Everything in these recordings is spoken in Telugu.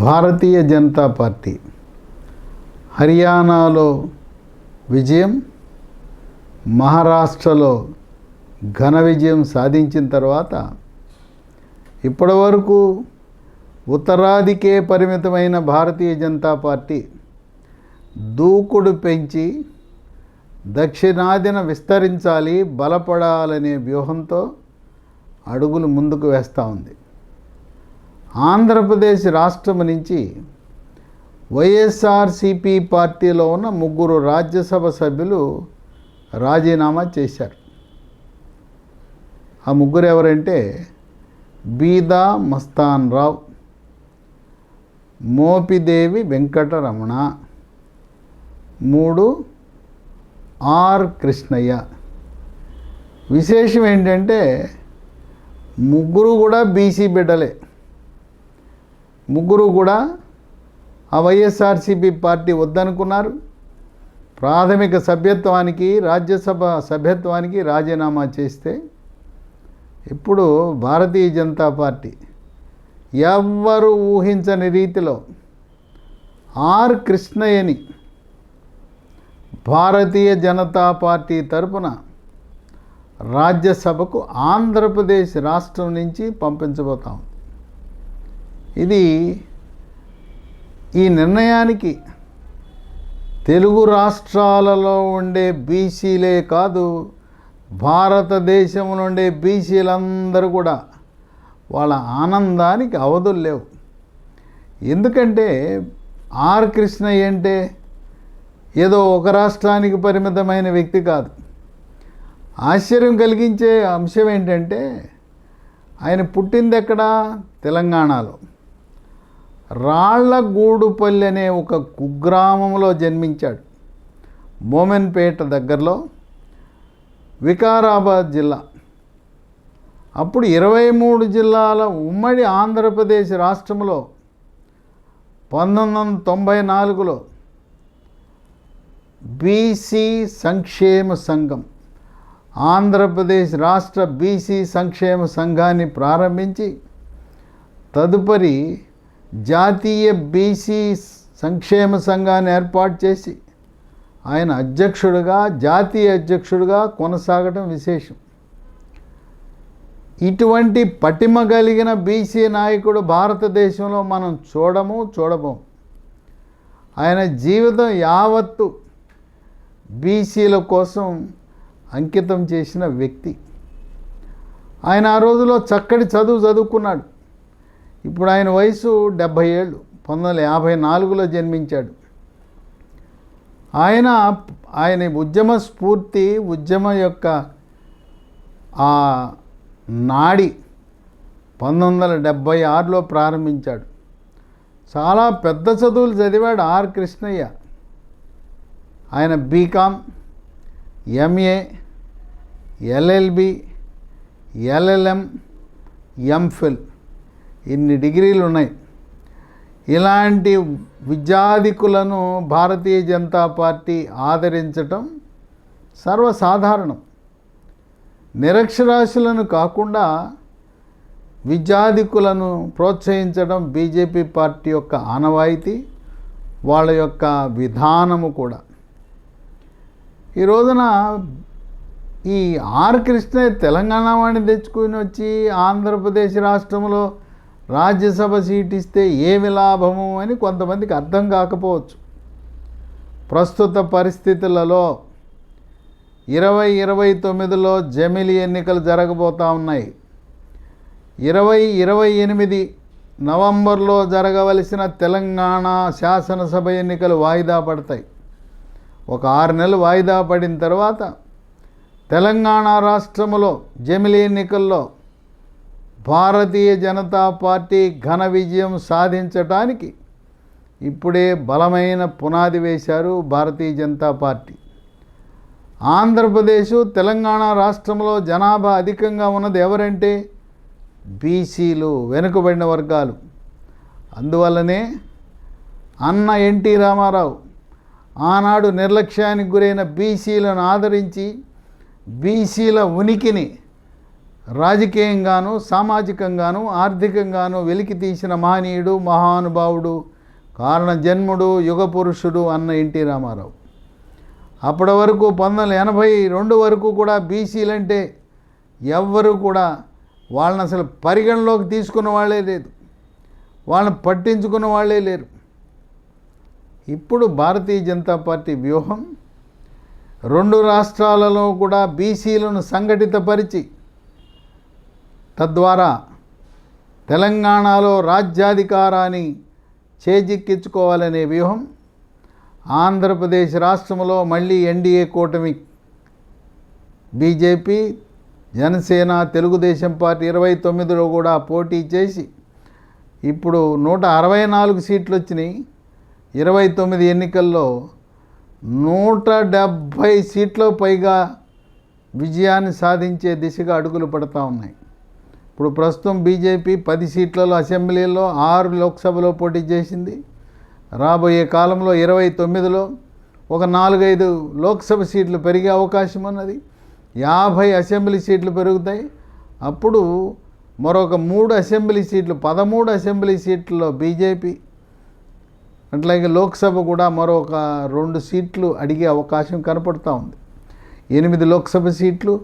భారతీయ జనతా పార్టీ హర్యానాలో విజయం మహారాష్ట్రలో ఘన విజయం సాధించిన తర్వాత ఇప్పటివరకు ఉత్తరాదికే పరిమితమైన భారతీయ జనతా పార్టీ దూకుడు పెంచి దక్షిణాదిన విస్తరించాలి బలపడాలనే వ్యూహంతో అడుగులు ముందుకు వేస్తూ ఉంది. ఆంధ్రప్రదేశ్ రాష్ట్రం నుంచి వైఎస్ఆర్సిపి పార్టీలో ఉన్న ముగ్గురు రాజ్యసభ సభ్యులు రాజీనామా చేశారు. ఆ ముగ్గురు ఎవరంటే బీదా మస్తాన్ రావు మోపిదేవి వెంకటరమణ మూడు ఆర్ కృష్ణయ్య. విశేషం ఏంటంటే ముగ్గురు కూడా బీసీ బిడ్డలే. ముగ్గురు కూడా ఆ వైఎస్ఆర్సీపీ పార్టీ వద్దనుకున్నారు. ప్రాథమిక సభ్యత్వానికి రాజ్యసభ సభ్యత్వానికి రాజీనామా చేస్తే ఇప్పుడు భారతీయ జనతా పార్టీ ఎవ్వరు ఊహించని రీతిలో ఆర్ కృష్ణయ్యని భారతీయ జనతా పార్టీ తరపున రాజ్యసభకు ఆంధ్రప్రదేశ్ రాష్ట్రం నుంచి పంపించబోతాం ఇది ఈ నిర్ణయానికి తెలుగు రాష్ట్రాలలో ఉండే బీసీలే కాదు భారతదేశం నుండే బీసీలందరూ కూడా వాళ్ళ ఆనందానికి అవధులు లేవు. ఎందుకంటే ఆర్ కృష్ణ అంటే ఏదో ఒక రాష్ట్రానికి పరిమితమైన వ్యక్తి కాదు. ఆశ్చర్యం కలిగించే అంశం ఏంటంటే ఆయన పుట్టింది ఎక్కడ తెలంగాణలో. రాళ్ళగూడుపల్లి అనే ఒక కుగ్రామంలో జన్మించాడు. మోమెన్పేట దగ్గరలో వికారాబాద్ జిల్లా. అప్పుడు ఇరవై మూడు జిల్లాల ఉమ్మడి ఆంధ్రప్రదేశ్ రాష్ట్రంలో పంతొమ్మిది వందల తొంభై నాలుగులో బీసీ సంక్షేమ సంఘం. ఆంధ్రప్రదేశ్ రాష్ట్ర బీసీ సంక్షేమ సంఘాన్ని ప్రారంభించి తదుపరి జాతీయ బీసీ సంక్షేమ సంఘాన్ని ఏర్పాటు చేసి ఆయన అధ్యక్షుడిగా జాతీయ అధ్యక్షుడిగా కొనసాగడం విశేషం. ఇటువంటి పటిమ కలిగిన బీసీ నాయకుడు భారతదేశంలో మనం చూడము చూడబోం ఆయన జీవితం యావత్తు బీసీల కోసం అంకితం చేసిన వ్యక్తి. ఆయన ఆ రోజులో చక్కటి చదువు చదువుకున్నాడు. ఇప్పుడు ఆయన వయసు డెబ్భై ఏళ్ళు పంతొమ్మిది వందల యాభై నాలుగులో జన్మించాడు. ఆయన ఆయన ఉద్యమ స్ఫూర్తి ఉద్యమ యొక్క ఆ నాడి పంతొమ్మిది వందల డెబ్భై ఆరులో ప్రారంభించాడు. చాలా పెద్ద చదువులు చదివాడు ఆర్ కృష్ణయ్య. ఆయన BCom MA LLB LLM MPhil. ఇన్ని డిగ్రీలు ఉన్నాయి ఇలాంటి విద్యాధికులను భారతీయ జనతా పార్టీ ఆదరించటం సర్వసాధారణం. నిరక్షరాస్యులను కాకుండా విద్యాధికులను ప్రోత్సహించడం బీజేపీ పార్టీ యొక్క ఆనవాయితీ వాళ్ళ యొక్క విధానము కూడా. ఈ రోజున ఈ ఆర్ కృష్ణ తెలంగాణ వాడిని తెచ్చుకుని వచ్చి ఆంధ్రప్రదేశ్ రాష్ట్రంలో రాజ్యసభ సీట్ ఇస్తే ఏమి లాభము అని కొంతమందికి అర్థం కాకపోవచ్చు. ప్రస్తుత పరిస్థితులలో ఇరవై ఇరవై తొమ్మిదిలో జమిలి ఎన్నికలు జరగబోతూ ఉన్నాయి. ఇరవై ఇరవై ఎనిమిది నవంబర్లో జరగవలసిన తెలంగాణ శాసనసభ ఎన్నికలు వాయిదా పడతాయి. ఒక ఆరు నెలలు వాయిదా పడిన తర్వాత తెలంగాణ రాష్ట్రములో జమిలి ఎన్నికల్లో భారతీయ జనతా పార్టీ ఘన విజయం సాధించటానికి ఇప్పుడే బలమైన పునాది వేశారు భారతీయ జనతా పార్టీ. ఆంధ్రప్రదేశ్ తెలంగాణ రాష్ట్రంలో జనాభా అధికంగా ఉన్నది ఎవరంటే బీసీలు వెనుకబడిన వర్గాలు. అందువల్లనే అన్న ఎన్టీ రామారావు ఆనాడు నిర్లక్ష్యానికి గురైన బీసీలను ఆదరించి బీసీల ఉనికిని రాజకీయంగాను సామాజికంగాను ఆర్థికంగాను వెలికి తీసిన మహనీయుడు మహానుభావుడు కారణ జన్ముడు యుగ పురుషుడు అన్న ఎన్టీ రామారావు. అప్పటి వరకు పంతొమ్మిది ఎనభై రెండు వరకు కూడా బీసీలంటే ఎవ్వరు కూడా వాళ్ళని అసలు పరిగణలోకి తీసుకున్న వాళ్ళే లేదు. వాళ్ళని పట్టించుకున్న వాళ్ళే లేరు. ఇప్పుడు భారతీయ జనతా పార్టీ వ్యూహం రెండు రాష్ట్రాలలో కూడా బీసీలను సంఘటితపరిచి తద్వారా తెలంగాణలో రాజ్యాధికారాన్ని చేజిక్కించుకోవాలనే వ్యూహం ఆంధ్రప్రదేశ్ రాష్ట్రంలో మళ్ళీ ఎన్డీఏ కూటమి బీజేపీ జనసేన తెలుగుదేశం పార్టీ ఇరవై తొమ్మిదిలో కూడా పోటీ చేసి ఇప్పుడు నూట అరవై నాలుగు సీట్లు వచ్చినాయి. ఇరవై తొమ్మిది ఎన్నికల్లో నూట డెబ్భై సీట్ల పైగా విజయాన్ని సాధించే దిశగా అడుగులు పడతా ఉన్నాయి. ఇప్పుడు ప్రస్తుతం బీజేపీ పది సీట్లలో అసెంబ్లీలో ఆరు లోక్సభలో పోటీ చేసింది. రాబోయే కాలంలో ఇరవై తొమ్మిదిలో ఒక నాలుగైదు లోక్సభ సీట్లు పెరిగే అవకాశం ఉన్నది. యాభై అసెంబ్లీ సీట్లు పెరుగుతాయి. అప్పుడు మరొక మూడు అసెంబ్లీ సీట్లు పదమూడు అసెంబ్లీ సీట్లలో బీజేపీ అట్లాగే లోక్సభ కూడా మరొక రెండు సీట్లు అడిగే అవకాశం కనపడుతూ ఉంది. ఎనిమిది లోక్సభ సీట్లు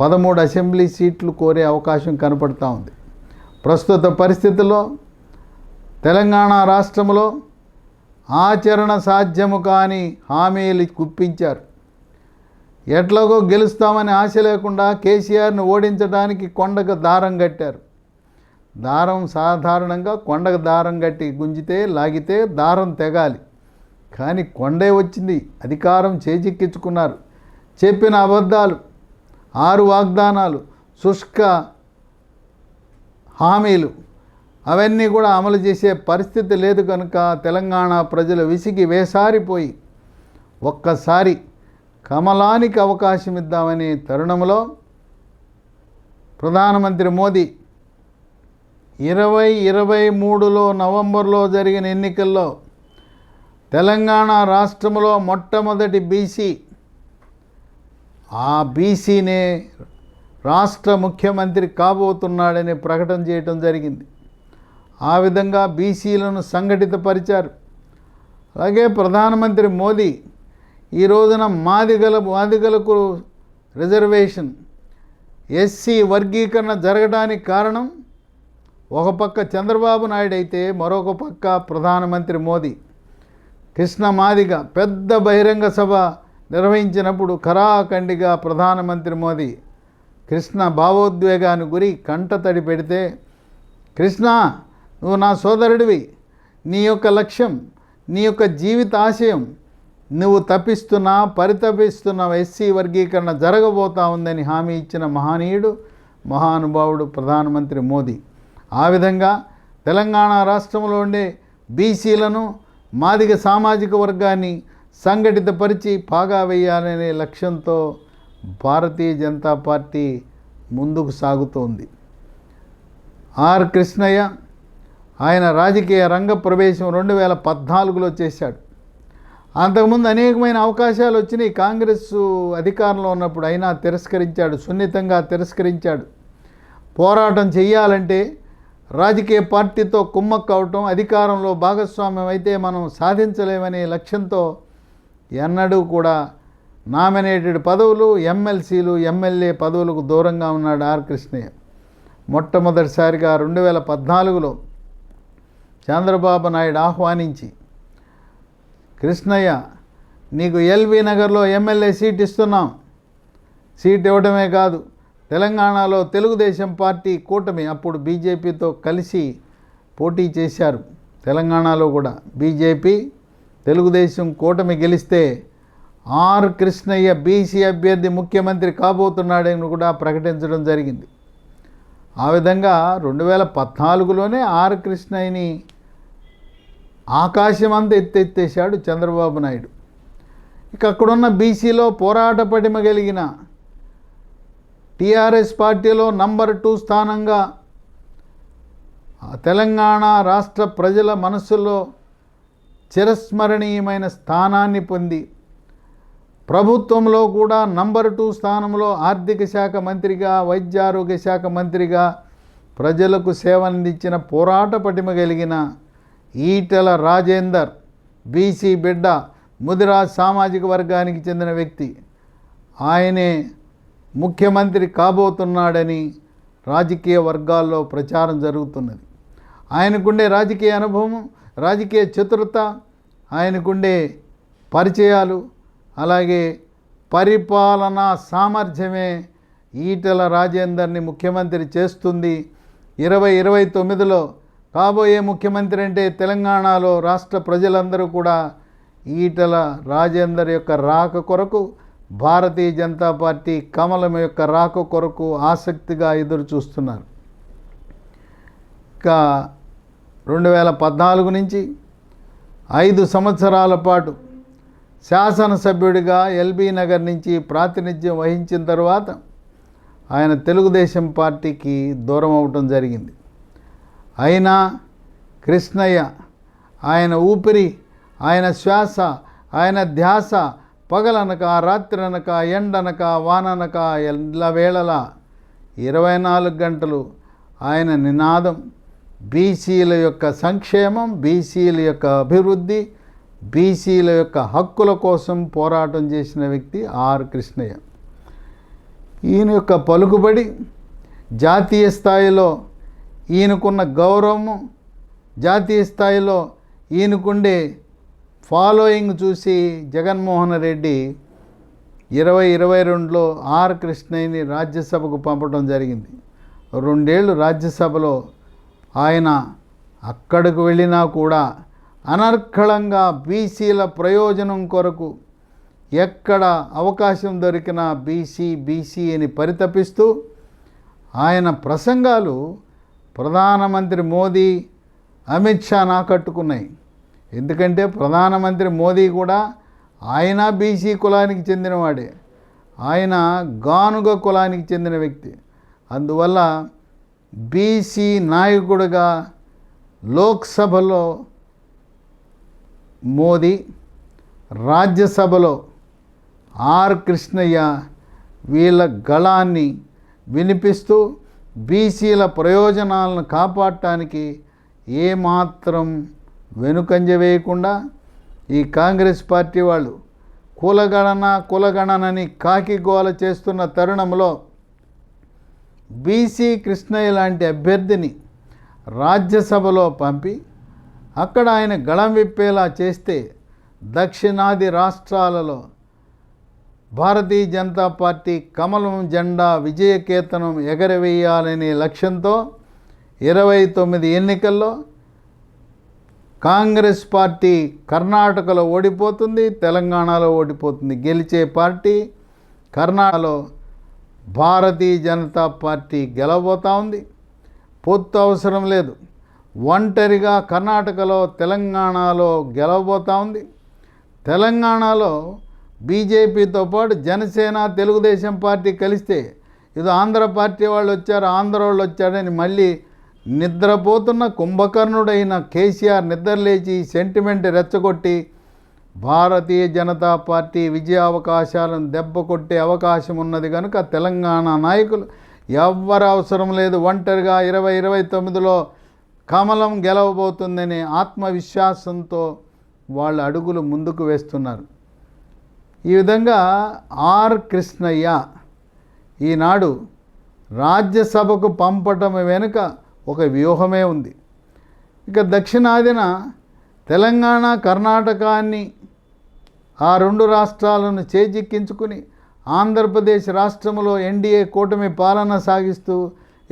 పదమూడు అసెంబ్లీ సీట్లు కోరే అవకాశం కనపడుతూ ఉంది. ప్రస్తుత పరిస్థితుల్లో తెలంగాణ రాష్ట్రంలో ఆచరణ సాధ్యము కాని హామీలు గుప్పించారు. ఎట్లాగో గెలుస్తామని ఆశ లేకుండా కేసీఆర్ని ఓడించడానికి కొండకు దారం కట్టారు. దారం సాధారణంగా కొండకు దారం కట్టి గుంజితే లాగితే దారం తెగాలి. కానీ కొండే వచ్చింది అధికారం చేజిక్కించుకున్నారు. చెప్పిన అబద్ధాలు ఆరు వాగ్దానాలు శుష్క హామీలు అవన్నీ కూడా అమలు చేసే పరిస్థితి లేదు కనుక తెలంగాణ ప్రజలు విసిగి వేసారిపోయి ఒక్కసారి కమలానికి అవకాశం ఇద్దామనే తరుణంలో ప్రధానమంత్రి మోదీ ఇరవై ఇరవై మూడులో నవంబర్లో జరిగిన ఎన్నికల్లో తెలంగాణ రాష్ట్రంలో మొట్టమొదటి బీసీ. ఆ బీసీనే రాష్ట్ర ముఖ్యమంత్రి కాబోతున్నాడని ప్రకటన చేయటం జరిగింది. ఆ విధంగా బీసీలను సంఘటితపరిచారు. అలాగే ప్రధానమంత్రి మోదీ ఈ రోజున మాదిగల మాదిగలకు రిజర్వేషన్ ఎస్సీ వర్గీకరణ జరగడానికి కారణం ఒక పక్క చంద్రబాబు నాయుడు అయితే మరొక పక్క ప్రధానమంత్రి మోదీ. కృష్ణ మాదిగ పెద్ద బహిరంగ సభ నిర్వహించినప్పుడు ఖరాఖండిగా ప్రధానమంత్రి మోదీ. కృష్ణ భావోద్వేగాన్ని గురి కంటతడి పెడితే కృష్ణ నువ్వు నా సోదరుడివి నీ యొక్క లక్ష్యం నీ యొక్క జీవిత ఆశయం నువ్వు తప్పిస్తున్న పరితపిస్తున్న ఎస్సీ వర్గీకరణ జరగబోతా ఉందని హామీ ఇచ్చిన మహనీయుడు మహానుభావుడు ప్రధానమంత్రి మోదీ. ఆ విధంగా తెలంగాణ రాష్ట్రంలో ఉండే బీసీలను మాదిగ సామాజిక వర్గాన్ని సంఘటితపరిచి పాగా వేయాలనే లక్ష్యంతో భారతీయ జనతా పార్టీ ముందుకు సాగుతోంది. ఆర్ కృష్ణయ్య ఆయన రాజకీయ రంగ ప్రవేశం రెండు వేల పద్నాలుగులో చేశాడు. అంతకుముందు అనేకమైన అవకాశాలు వచ్చినాయి. కాంగ్రెస్ అధికారంలో ఉన్నప్పుడు అయినా తిరస్కరించాడు సున్నితంగా తిరస్కరించాడు. పోరాటం చేయాలంటే రాజకీయ పార్టీతో కుమ్మక్కవటం అధికారంలో భాగస్వామ్యం అయితే మనం సాధించలేమనే లక్ష్యంతో ఎన్నడూ కూడా నామినేటెడ్ పదవులు ఎమ్మెల్సీలు ఎమ్మెల్యే పదవులకు దూరంగా ఉన్నాడు ఆర్ కృష్ణయ్య. మొట్టమొదటిసారిగా రెండు వేల పద్నాలుగులో చంద్రబాబు నాయుడు ఆహ్వానించి కృష్ణయ్య నీకు ఎల్బీ నగర్లో ఎమ్మెల్యే సీట్ ఇస్తున్నాం. సీట్ ఇవ్వడమే కాదు తెలంగాణలో తెలుగుదేశం పార్టీ కూటమి అప్పుడు బీజేపీతో కలిసి పోటీ చేశారు. తెలంగాణలో కూడా బీజేపీ తెలుగుదేశం కూటమి గెలిస్తే ఆర్ కృష్ణయ్య బీసీ అభ్యర్థి ముఖ్యమంత్రి కాబోతున్నాడని కూడా ప్రకటించడం జరిగింది. ఆ విధంగా రెండు వేల పద్నాలుగులోనే ఆర్ కృష్ణయ్యని ఆకాశం అంతా ఎత్తెత్తేశాడు చంద్రబాబు నాయుడు. ఇక అక్కడున్న బీసీలో పోరాట పటిమ కలిగిన టీఆర్ఎస్ పార్టీలో నంబర్ టూ స్థానంగా తెలంగాణ రాష్ట్ర ప్రజల మనసులో చిరస్మరణీయమైన స్థానాన్ని పొంది ప్రభుత్వంలో కూడా నంబర్ టూ స్థానంలో ఆర్థిక శాఖ మంత్రిగా వైద్యారోగ్య శాఖ మంత్రిగా ప్రజలకు సేవలందించిన పోరాట పటిమ కలిగిన ఈటెల రాజేందర్ బీసీ బిడ్డ ముదిరాజ్ సామాజిక వర్గానికి చెందిన వ్యక్తి. ఆయనే ముఖ్యమంత్రి కాబోతున్నాడని రాజకీయ వర్గాల్లో ప్రచారం జరుగుతున్నది. ఆయనకుండే రాజకీయ అనుభవం రాజకీయ చతురత ఆయనకుండే పరిచయాలు అలాగే పరిపాలనా సామర్థ్యమే ఈటల రాజేందర్ని ముఖ్యమంత్రి చేస్తుంది. ఇరవై ఇరవై తొమ్మిదిలో కాబోయే ముఖ్యమంత్రి అంటే తెలంగాణలో రాష్ట్ర ప్రజలందరూ కూడా ఈటల రాజేందర్ యొక్క రాక కొరకు భారతీయ జనతా పార్టీ కమలం యొక్క రాక కొరకు ఆసక్తిగా ఎదురు చూస్తున్నారు ఇంకా రెండు వేల పద్నాలుగు నుంచి ఐదు సంవత్సరాల పాటు శాసనసభ్యుడిగా ఎల్బీ నగర్ నుంచి ప్రాతినిధ్యం వహించిన తర్వాత ఆయన తెలుగుదేశం పార్టీకి దూరం అవటం జరిగింది. అయినా కృష్ణయ్య ఆయన ఊపిరి ఆయన శ్వాస ఆయన ధ్యాస పగలనక రాత్రనక ఎండనక వాననక ఎల్ల వేళలా ఇరవై నాలుగు గంటలు ఆయన నినాదం. బీసీల యొక్క సంక్షేమం బీసీల యొక్క అభివృద్ధి బీసీల యొక్క హక్కుల కోసం పోరాటం చేసిన వ్యక్తి ఆర్ కృష్ణయ్య. ఈయన యొక్క పలుకుబడి జాతీయ స్థాయిలో ఈయనకున్న గౌరవము జాతీయ స్థాయిలో ఈయనకుండే ఫాలోయింగ్ చూసి జగన్మోహన్ రెడ్డి ఇరవై ఇరవై రెండులో ఆర్ కృష్ణయ్యని రాజ్యసభకు పంపడం జరిగింది. రెండేళ్ళు రాజ్యసభలో ఆయన అక్కడికి వెళ్ళినా కూడా అనర్కళంగా బీసీల ప్రయోజనం కొరకు ఎక్కడ అవకాశం దొరికినా బీసీ బీసీ అని పరితపిస్తూ ఆయన ప్రసంగాలు ప్రధానమంత్రి మోదీ అమిత్ షా నాకట్టుకున్నాయి. ఎందుకంటే ప్రధానమంత్రి మోదీ కూడా ఆయన బీసీ కులానికి చెందినవాడే. ఆయన గానుగ కులానికి చెందిన వ్యక్తి. అందువల్ల బీసీ నాయకుడిగా లోక్సభలో మోదీ రాజ్యసభలో ఆర్ కృష్ణయ్య వీళ్ళ గళాన్ని వినిపిస్తూ బీసీల ప్రయోజనాలను కాపాడటానికి ఏమాత్రం వెనుకంజ వేయకుండా ఈ కాంగ్రెస్ పార్టీ వాళ్ళు కులగణన కులగణనని కాకిగోల చేస్తున్న తరుణంలో బీసీ కృష్ణయ్య లాంటి అభ్యర్థిని రాజ్యసభలో పంపి అక్కడ ఆయన గళం విప్పేలా చేస్తే దక్షిణాది రాష్ట్రాలలో భారతీయ జనతా పార్టీ కమలం జెండా విజయకేతనం ఎగరవేయాలనే లక్ష్యంతో ఇరవై తొమ్మిది ఎన్నికల్లో కాంగ్రెస్ పార్టీ కర్ణాటకలో ఓడిపోతుంది తెలంగాణలో ఓడిపోతుంది. గెలిచే పార్టీ కర్ణాటకలో భారతీయ జనతా పార్టీ గెలవబోతా ఉంది. పొత్తు అవసరం లేదు. ఒంటరిగా కర్ణాటకలో తెలంగాణలో గెలవబోతా ఉంది. తెలంగాణలో బీజేపీతో పాటు జనసేన తెలుగుదేశం పార్టీ కలిస్తే ఇది ఆంధ్ర పార్టీ వాళ్ళు వచ్చారు ఆంధ్ర వాళ్ళు వచ్చారని మళ్ళీ నిద్రపోతున్న కుంభకర్ణుడైన కేసీఆర్ నిద్రలేచి సెంటిమెంట్ రెచ్చగొట్టి భారతీయ జనతా పార్టీ విజయావకాశాలను దెబ్బ కొట్టే అవకాశం ఉన్నది కనుక తెలంగాణ నాయకులు ఎవ్వరు అవసరం లేదు. ఒంటరిగా ఇరవై ఇరవై తొమ్మిదిలో కమలం గెలవబోతుందనే ఆత్మవిశ్వాసంతో వాళ్ళ అడుగులు ముందుకు వేస్తున్నారు. ఈ విధంగా ఆర్ కృష్ణయ్య ఈనాడు రాజ్యసభకు పంపటం వెనుక ఒక వ్యూహమే ఉంది. ఇక దక్షిణాదిన తెలంగాణ కర్ణాటకాన్ని ఆ రెండు రాష్ట్రాలను చేజిక్కించుకుని ఆంధ్రప్రదేశ్ రాష్ట్రంలో ఎన్డీఏ కూటమి పాలన సాగిస్తూ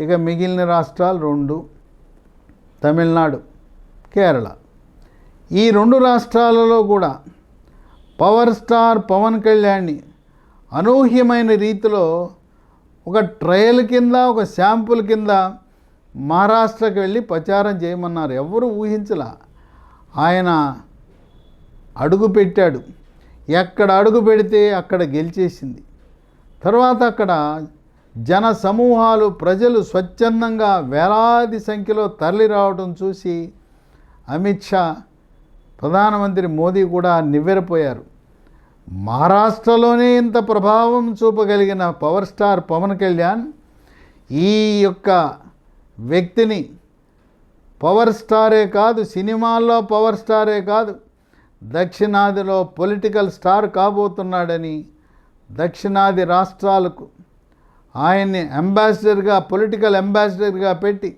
ఇక మిగిలిన రాష్ట్రాలు రెండు. తమిళనాడు కేరళ. ఈ రెండు రాష్ట్రాలలో కూడా పవర్ స్టార్ పవన్ కళ్యాణ్ని అనూహ్యమైన రీతిలో ఒక ట్రయల్ కింద ఒక శాంపుల్ కింద మహారాష్ట్రకి వెళ్ళి ప్రచారం చేయమన్నారు. ఎవరు ఊహించలా? ఆయన అడుగు పెట్టాడు ఎక్కడ అడుగు పెడితే అక్కడ గెలిచేసింది. తర్వాత అక్కడ జన సమూహాలు ప్రజలు స్వచ్ఛందంగా వేలాది సంఖ్యలో తరలి రావడం చూసి అమిత్ షా ప్రధానమంత్రి మోదీ కూడా నివ్వెరపోయారు. మహారాష్ట్రలోనే ఇంత ప్రభావం చూపగలిగిన పవర్ స్టార్ పవన్ కళ్యాణ్ ఈ యొక్క వ్యక్తిని పవర్ స్టారే కాదు సినిమాల్లో పవర్ స్టారే కాదు దక్షిణాదిలో పొలిటికల్ స్టార్ కాబోతున్నాడని దక్షిణాది రాష్ట్రాలకు ఆయన్ని అంబాసిడర్గా పొలిటికల్ అంబాసిడర్గా పెట్టి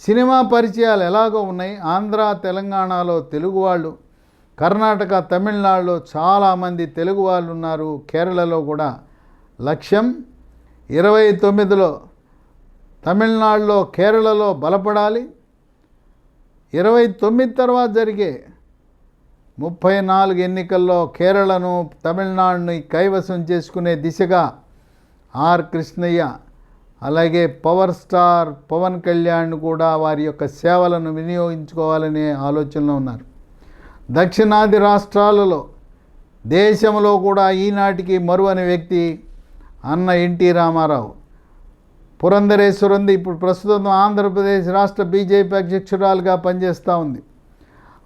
సినిమా పరిచయాలు ఎలాగో ఉన్నాయి? ఆంధ్ర తెలంగాణలో తెలుగు వాళ్ళు కర్ణాటక తమిళనాడులో చాలామంది తెలుగు వాళ్ళు ఉన్నారు కేరళలో కూడా లక్ష్యం. ఇరవై తొమ్మిదిలో తమిళనాడులో కేరళలో బలపడాలి. ఇరవై తొమ్మిది తర్వాత జరిగే ముప్పై నాలుగు ఎన్నికల్లో కేరళను తమిళనాడుని కైవసం చేసుకునే దిశగా ఆర్. కృష్ణయ్య అలాగే పవర్ స్టార్ పవన్ కళ్యాణ్ కూడా వారి యొక్క సేవలను వినియోగించుకోవాలనే ఆలోచనలో ఉన్నారు. దక్షిణాది రాష్ట్రాలలో దేశంలో కూడా ఈనాటికి మరువని వ్యక్తి అన్న ఎన్టీ రామారావు. పురంధరేశ్వరంది. ఇప్పుడు ప్రస్తుతం ఆంధ్రప్రదేశ్ రాష్ట్ర బీజేపీ అధ్యక్షురాలుగా పనిచేస్తూ ఉంది.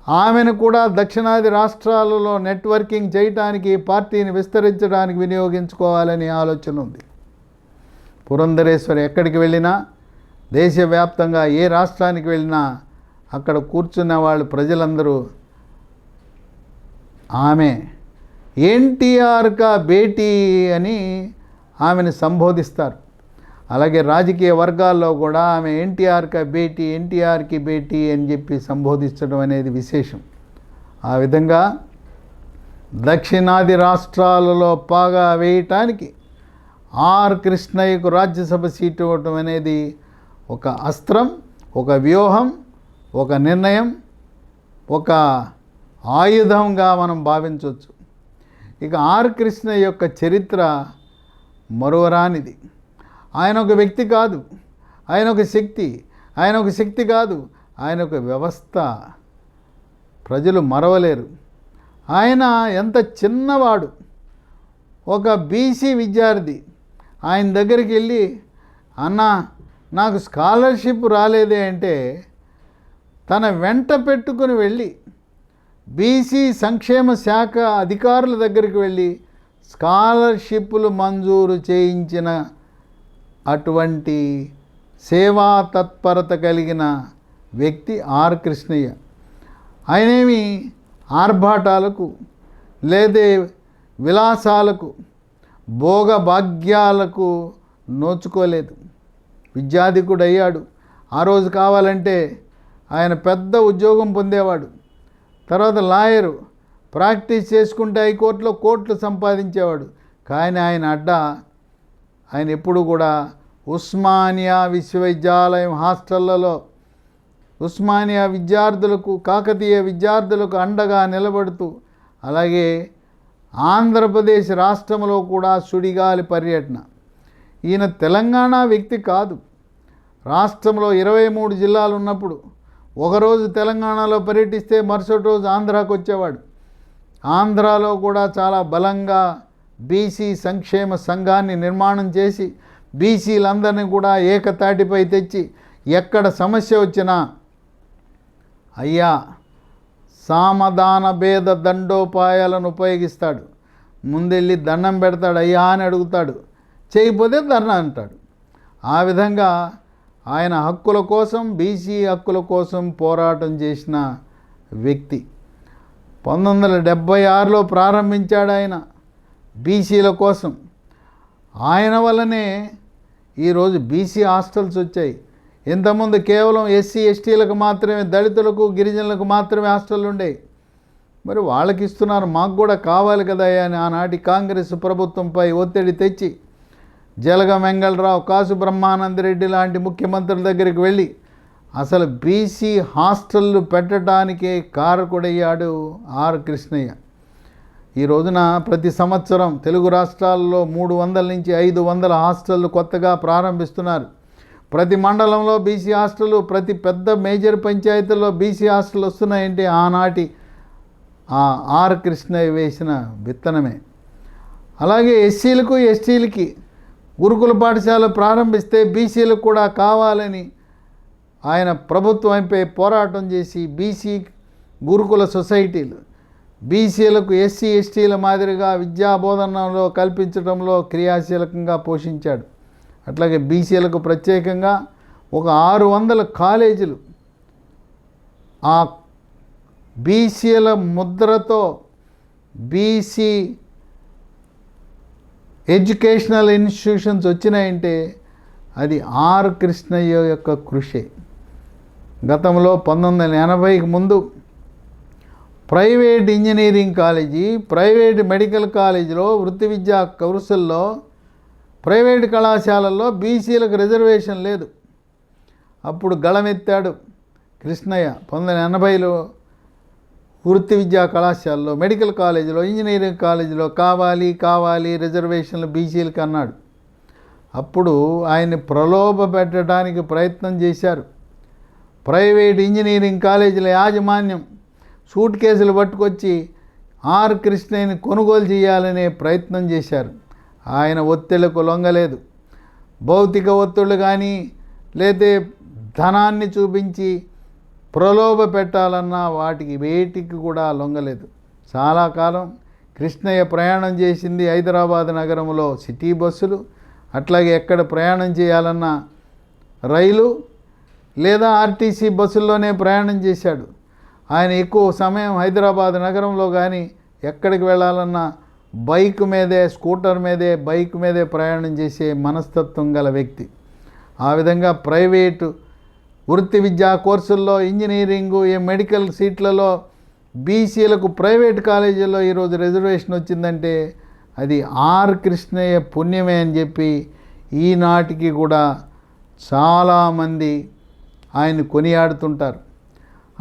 ఆమెను కూడా దక్షిణాది రాష్ట్రాలలో నెట్వర్కింగ్ చేయటానికి పార్టీని విస్తరించడానికి వినియోగించుకోవాలని ఆలోచన ఉంది. పురంధరేశ్వరి ఎక్కడికి వెళ్ళినా దేశవ్యాప్తంగా ఏ రాష్ట్రానికి వెళ్ళినా అక్కడ కూర్చున్న వాళ్ళు ప్రజలందరూ ఆమె ఎన్టీఆర్ కా బేటీ అని ఆమెను సంబోధిస్తారు. అలాగే రాజకీయ వర్గాల్లో కూడా ఆమె ఎన్టీఆర్క భేటీ బేటీ ఎన్టీఆర్కి బేటీ అని చెప్పి సంబోధించడం అనేది విశేషం. ఆ విధంగా దక్షిణాది రాష్ట్రాలలో పాగా వేయటానికి ఆర్ కృష్ణయ్యకు రాజ్యసభ సీటు ఇవ్వటం అనేది ఒక అస్త్రం ఒక వ్యూహం ఒక నిర్ణయం ఒక ఆయుధంగా మనం భావించవచ్చు. ఇక ఆర్ కృష్ణ యొక్క చరిత్ర మరువరానిది ఆయన ఒక వ్యక్తి కాదు. ఆయన ఒక శక్తి. ఆయన ఒక శక్తి కాదు. ఆయన ఒక వ్యవస్థ. ప్రజలు మరవలేరు. ఆయన ఎంత చిన్నవాడు. ఒక బీసీ విద్యార్థి. ఆయన దగ్గరికి వెళ్ళి అన్న నాకు స్కాలర్షిప్ రాలేదే అంటే తన వెంట పెట్టుకుని వెళ్ళి బీసీ సంక్షేమ శాఖ అధికారుల దగ్గరికి వెళ్ళి స్కాలర్షిప్లు మంజూరు చేయించిన అటువంటి సేవా తత్పరత కలిగిన వ్యక్తి ఆర్ కృష్ణయ్య. ఆయనేమి ఆర్భాటాలకు లేదే విలాసాలకు భోగభాగ్యాలకు నోచుకోలేదు. విద్యాధికుడు అయ్యాడు ఆ రోజు కావాలంటే ఆయన పెద్ద ఉద్యోగం పొందేవాడు. తర్వాత లాయరు ప్రాక్టీస్ చేసుకుంటే హైకోర్టులో కోట్లు సంపాదించేవాడు. కానీ ఆయన అడ్డ ఆయన ఎప్పుడు కూడా ఉస్మానియా విశ్వవిద్యాలయం హాస్టళ్ళలో ఉస్మానియా విద్యార్థులకు కాకతీయ విద్యార్థులకు అండగా నిలబడుతూ అలాగే ఆంధ్రప్రదేశ్ రాష్ట్రంలో కూడా సుడిగాలి పర్యటన. ఈయన తెలంగాణ వ్యక్తి కాదు. రాష్ట్రంలో ఇరవై మూడు జిల్లాలు ఉన్నప్పుడు ఒకరోజు తెలంగాణలో పర్యటిస్తే మరుసటి రోజు ఆంధ్రాకు వచ్చేవాడు ఆంధ్రాలో కూడా చాలా బలంగా బీసీ సంక్షేమ సంఘాన్ని నిర్మాణం చేసి బీసీలందరినీ కూడా ఏకతాటిపై తెచ్చి ఎక్కడ సమస్య వచ్చినా అయ్యా సామధాన భేద దండోపాయాలను ఉపయోగిస్తాడు. ముందెళ్ళి దండం పెడతాడు అయ్యా అని అడుగుతాడు. చేయకపోతే ధర్నా అంటాడు. ఆ విధంగా ఆయన హక్కుల కోసం బీసీ హక్కుల కోసం పోరాటం చేసిన వ్యక్తి. పంతొమ్మిది వందల డెబ్భై ఆరులో ప్రారంభించాడు ఆయన. బీసీల కోసం. ఆయన వల్లనే ఈరోజు బీసీ హాస్టల్స్ వచ్చాయి. ఇంతకుముందు కేవలం ఎస్సీ ఎస్టీలకు మాత్రమే దళితులకు గిరిజనులకు మాత్రమే హాస్టల్ ఉండేవి. మరి వాళ్ళకి ఇస్తున్నారు మాకు కూడా కావాలి కదా అని ఆనాటి కాంగ్రెస్ ప్రభుత్వంపై ఒత్తిడి తెచ్చి జలగ వెంగళరావు కాసు బ్రహ్మానందరెడ్డి లాంటి ముఖ్యమంత్రుల దగ్గరికి వెళ్ళి అసలు బీసీ హాస్టళ్ళు పెట్టడానికే కారకుడయ్యాడు ఆర్ కృష్ణయ్య. ఈ రోజున ప్రతి సంవత్సరం తెలుగు రాష్ట్రాల్లో మూడు వందల నుంచి ఐదు వందల హాస్టళ్ళు కొత్తగా ప్రారంభిస్తున్నారు. ప్రతి మండలంలో బీసీ హాస్టళ్ళు ప్రతి పెద్ద మేజర్ పంచాయతీల్లో బీసీ హాస్టల్ వస్తున్నాయంటే ఆనాటి ఆ ఆర్ కృష్ణయ్య వేసిన విత్తనమే. అలాగే ఎస్సీలకు ఎస్టీలకి గురుకుల పాఠశాల ప్రారంభిస్తే బీసీలకు కూడా కావాలని ఆయన ప్రభుత్వంపై పోరాటం చేసి బీసీ గురుకుల సొసైటీలు బీసీలకు ఎస్సీ ఎస్టీల మాదిరిగా విద్యా బోధనలో కల్పించడంలో క్రియాశీలకంగా పోషించాడు. అట్లాగే బీసీలకు ప్రత్యేకంగా ఒక ఆరు వందల కాలేజీలు ఆ బీసీల ముద్రతో బీసీ ఎడ్యుకేషనల్ ఇన్స్టిట్యూషన్స్ వచ్చినాయంటే అది ఆర్ కృష్ణయ్య యొక్క కృషి. గతంలో పంతొమ్మిది వందల ఎనభైకి ముందు private engineering college private medical కాలేజీలో వృత్తి విద్యా కౌర్సుల్లో ప్రైవేట్ కళాశాలల్లో బీసీలకు రిజర్వేషన్ లేదు. అప్పుడు గళమెత్తాడు కృష్ణయ్య. పంతొమ్మిది వందల ఎనభైలో వృత్తి విద్యా కళాశాలలో మెడికల్ కాలేజీలో ఇంజనీరింగ్ కాలేజీలో కావాలి కావాలి రిజర్వేషన్లు బీసీలకు అన్నాడు. అప్పుడు ఆయన్ని ప్రలోభ పెట్టడానికి ప్రయత్నం చేశారు. ప్రైవేట్ ఇంజనీరింగ్ కాలేజీల యాజమాన్యం సూట్ కేసులు పట్టుకొచ్చి ఆర్ కృష్ణయ్యని కొనుగోలు చేయాలనే ప్రయత్నం చేశారు. ఆయన ఒత్తిళ్ళకు లొంగలేదు. భౌతిక ఒత్తిళ్ళు కానీ లేతే ధనాన్ని చూపించి ప్రలోభ పెట్టాలన్నా వాటికి వేటికి కూడా లొంగలేదు. చాలా కాలం కృష్ణయ్య ప్రయాణం చేసింది హైదరాబాద్ నగరంలో సిటీ బస్సులు. అట్లాగే ఎక్కడ ప్రయాణం చేయాలన్నా రైలు లేదా ఆర్టీసీ బస్సుల్లోనే ప్రయాణం చేశాడు. ఆయన ఎక్కువ సమయం హైదరాబాద్ నగరంలో కానీ ఎక్కడికి వెళ్ళాలన్నా బైక్ మీదే స్కూటర్ మీదే బైక్ మీదే ప్రయాణం చేసే మనస్తత్వం గల వ్యక్తి. ఆ విధంగా ప్రైవేటు వృత్తి విద్యా కోర్సుల్లో ఇంజనీరింగు ఈ మెడికల్ సీట్లలో బీసీలకు ప్రైవేట్ కాలేజీల్లో ఈరోజు రిజర్వేషన్ వచ్చిందంటే అది ఆర్ కృష్ణయ్య పుణ్యమే అని చెప్పి ఈనాటికి కూడా చాలామంది ఆయన కొనియాడుతుంటారు.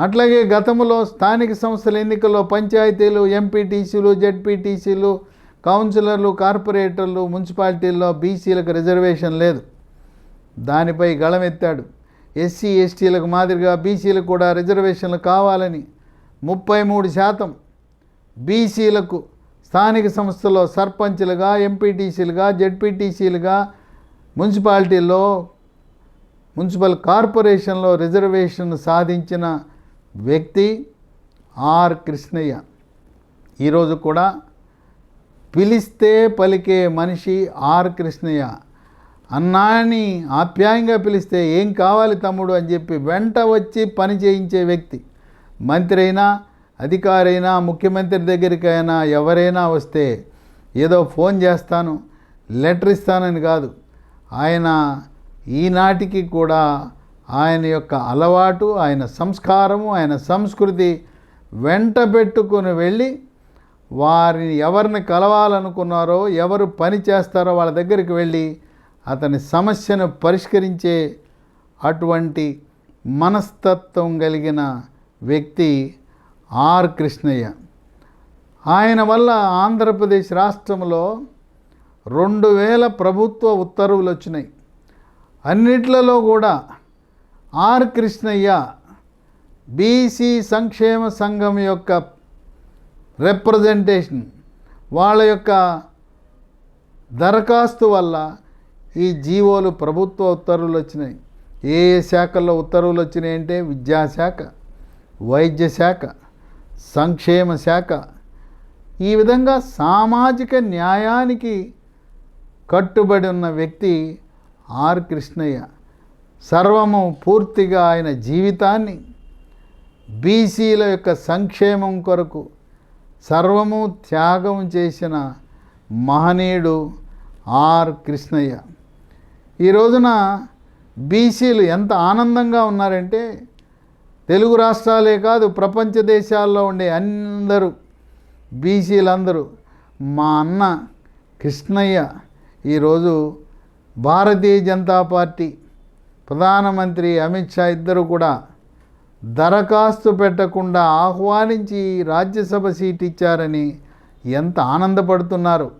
అట్లాగే గతంలో స్థానిక సంస్థల ఎన్నికల్లో పంచాయతీలు ఎంపీటీసీలు జెడ్పీటీసీలు కౌన్సిలర్లు కార్పొరేటర్లు మున్సిపాలిటీల్లో బీసీలకు రిజర్వేషన్ లేదు. దానిపై గళమెత్తాడు. ఎస్సీ ఎస్టీలకు మాదిరిగా బీసీలకు కూడా రిజర్వేషన్లు కావాలని ముప్పై మూడు శాతం బీసీలకు స్థానిక సంస్థల్లో సర్పంచ్లుగా ఎంపీటీసీలుగా జెడ్పీటీసీలుగా మున్సిపాలిటీల్లో మున్సిపల్ కార్పొరేషన్లో రిజర్వేషన్ సాధించిన వ్యక్తి ఆర్ కృష్ణయ్య. ఈరోజు కూడా పిలిస్తే పలికే మనిషి ఆర్ కృష్ణయ్య. అన్నాని ఆప్యాయంగా పిలిస్తే ఏం కావాలి తమ్ముడు అని చెప్పి వెంట వచ్చి పని చేయించే వ్యక్తి. మంత్రి అయినా అధికారైనా ముఖ్యమంత్రి దగ్గరికైనా ఎవరైనా వస్తే ఏదో ఫోన్ చేస్తాను లెటర్ ఇస్తానని కాదు. ఆయన ఈనాటికి కూడా ఆయన యొక్క అలవాటు ఆయన సంస్కారము ఆయన సంస్కృతి వెంట పెట్టుకుని వెళ్ళి వారిని ఎవరిని కలవాలనుకున్నారో ఎవరు పని చేస్తారో వాళ్ళ దగ్గరికి వెళ్ళి అతని సమస్యను పరిష్కరించే అటువంటి మనస్తత్వం కలిగిన వ్యక్తి ఆర్ కృష్ణయ్య. ఆయన వల్ల ఆంధ్రప్రదేశ్ రాష్ట్రంలో రెండు వేల ప్రభుత్వ ఉత్తర్వులు వచ్చినాయి. అన్నిట్లలో కూడా ఆర్ కృష్ణయ్య బీసీ సంక్షేమ సంఘం యొక్క రిప్రజెంటేషన్ వాళ్ళ యొక్క దరఖాస్తు వల్ల ఈ జీవోలు ప్రభుత్వ ఉత్తర్వులు వచ్చినాయి. ఏ ఏ శాఖల్లో ఉత్తర్వులు వచ్చినాయి అంటే విద్యాశాఖ వైద్య శాఖ సంక్షేమ శాఖ. ఈ విధంగా సామాజిక న్యాయానికి కట్టుబడి ఉన్న వ్యక్తి ఆర్ కృష్ణయ్య. సర్వము పూర్తిగా ఆయన జీవితాన్ని బీసీల యొక్క సంక్షేమం కొరకు సర్వము త్యాగం చేసిన మహనీయుడు ఆర్ కృష్ణయ్య. ఈ రోజున బీసీలు ఎంత ఆనందంగా ఉన్నారంటే తెలుగు రాష్ట్రాలే కాదు ప్రపంచ దేశాల్లో ఉండే అందరూ బీసీలందరూ మా అన్న కృష్ణయ్య ఈరోజు భారతీయ జనతా పార్టీ ప్రధానమంత్రి అమిత్ షా ఇద్దరు కూడా దరఖాస్తు పెట్టకుండా ఆహ్వానించి రాజ్యసభ సీట్ ఇచ్చారని ఎంత ఆనందపడుతున్నారు.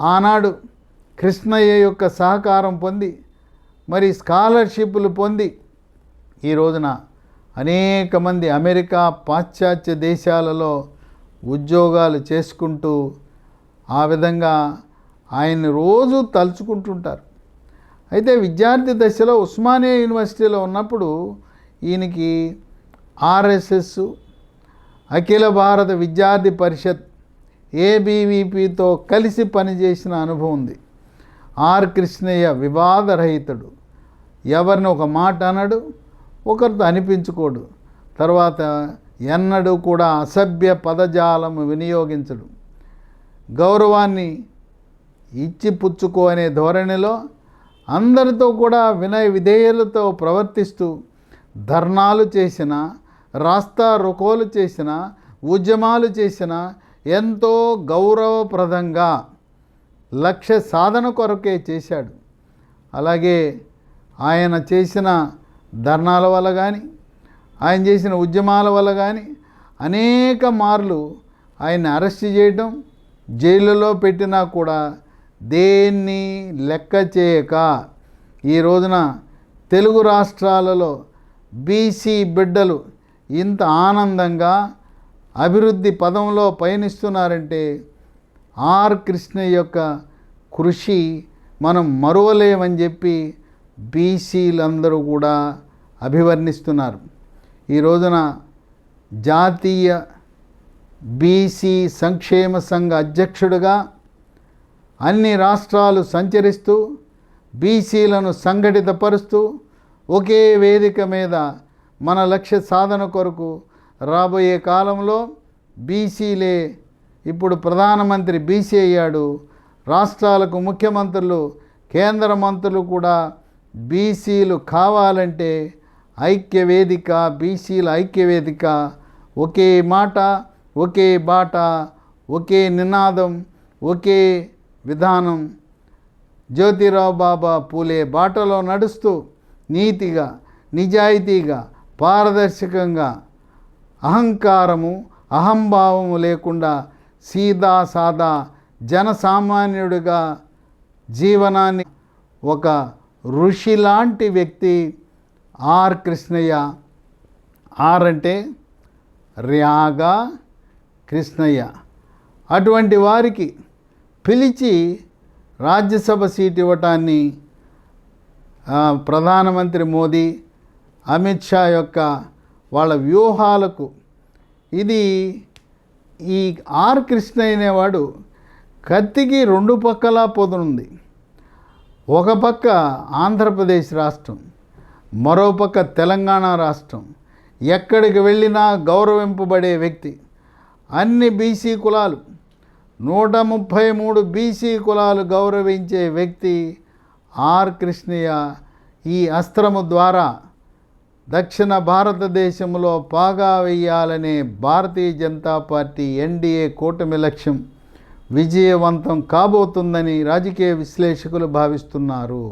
ఆనాడు కృష్ణయ్య యొక్క సహకారం పొంది మరి స్కాలర్షిప్లు పొంది ఈ రోజున అనేక మంది అమెరికా పాశ్చాత్య దేశాలలో ఉద్యోగాలు చేసుకుంటూ ఆ విధంగా ఆయన్ని రోజు తలుచుకుంటుంటారు. అయితే విద్యార్థి దశలో ఉస్మానియా యూనివర్సిటీలో ఉన్నప్పుడు ఈయనకి ఆర్ఎస్ఎస్ అఖిల భారత విద్యార్థి పరిషత్ ఏబీవీపీతో కలిసి పనిచేసిన అనుభవం ఉంది. ఆర్ కృష్ణయ్య వివాదరహితుడు. ఎవరిని ఒక మాట అనడు ఒకరితో అనిపించుకోడు. తర్వాత ఎన్నడూ కూడా అసభ్య పదజాలము వినియోగించడు. గౌరవాన్ని ఇచ్చి పుచ్చుకో అనే ధోరణిలో అందరితో కూడా వినయ విధేయులతో ప్రవర్తిస్తూ ధర్నాలు చేసిన రాస్తా రుకోలు చేసిన ఉద్యమాలు చేసిన ఎంతో గౌరవప్రదంగా లక్ష్య సాధన కొరకే చేశాడు. అలాగే ఆయన చేసిన ధర్నాల వల్ల కానీ ఆయన చేసిన ఉద్యమాల వల్ల కానీ అనేక మార్లు ఆయన అరెస్ట్ చేయటం జైలులో పెట్టినా కూడా దేన్ని లెక్క చేయక? ఈ రోజున తెలుగు రాష్ట్రాలలో బీసీ బిడ్డలు ఇంత ఆనందంగా అభివృద్ధి పదంలో పయనిస్తున్నారంటే ఆర్ కృష్ణ యొక్క కృషి మనం మరువలేమని చెప్పి బీసీలందరూ కూడా అభివర్ణిస్తున్నారు. ఈ రోజున జాతీయ బీసీ సంక్షేమ సంఘ అధ్యక్షుడిగా అన్ని రాష్ట్రాలు సంచరిస్తూ బీసీలను సంఘటితపరుస్తూ ఒకే వేదిక మీద మన లక్ష్య సాధన కొరకు రాబోయే కాలంలో బీసీలే ఇప్పుడు ప్రధానమంత్రి బీసీ అయ్యాడు. రాష్ట్రాలకు ముఖ్యమంత్రులు కేంద్ర మంత్రులు కూడా బీసీలు కావాలంటే ఐక్య వేదిక బీసీల ఐక్య వేదిక ఒకే మాట ఒకే బాట ఒకే నినాదం ఒకే విధానం జ్యోతిరావు బాబా పూలే బాటలో నడుస్తూ నీతిగా నిజాయితీగా పారదర్శకంగా అహంకారము అహంభావము లేకుండా సీదా సాదా జనసామాన్యుడిగా జీవనాన్ని ఒక ఋషి లాంటి వ్యక్తి ఆర్ కృష్ణయ్య. ఆర్ అంటే ర్యాగా కృష్ణయ్య. అటువంటి వారికి పిలిచి రాజ్యసభ సీట్ ఇవ్వటాన్ని ప్రధానమంత్రి మోదీ అమిత్ షా యొక్క వాళ్ళ వ్యూహాలకు ఇది ఈ ఆర్ కృష్ణ అనేవాడు కత్తికి రెండు పక్కలా పొదనుంది. ఒక పక్క ఆంధ్రప్రదేశ్ రాష్ట్రం మరో పక్క తెలంగాణ రాష్ట్రం. ఎక్కడికి వెళ్ళినా గౌరవింపబడే వ్యక్తి. అన్ని బీసీ కులాలు. నూట ముప్పై మూడు బీసీ కులాలు గౌరవించే వ్యక్తి ఆర్ కృష్ణయ్య ఈ అస్త్రము ద్వారా దక్షిణ భారతదేశంలో పాగా వేయాలనే భారతీయ జనతా పార్టీ ఎన్డీఏ కూటమి లక్ష్యం విజయవంతం కాబోతుందని రాజకీయ విశ్లేషకులు భావిస్తున్నారు.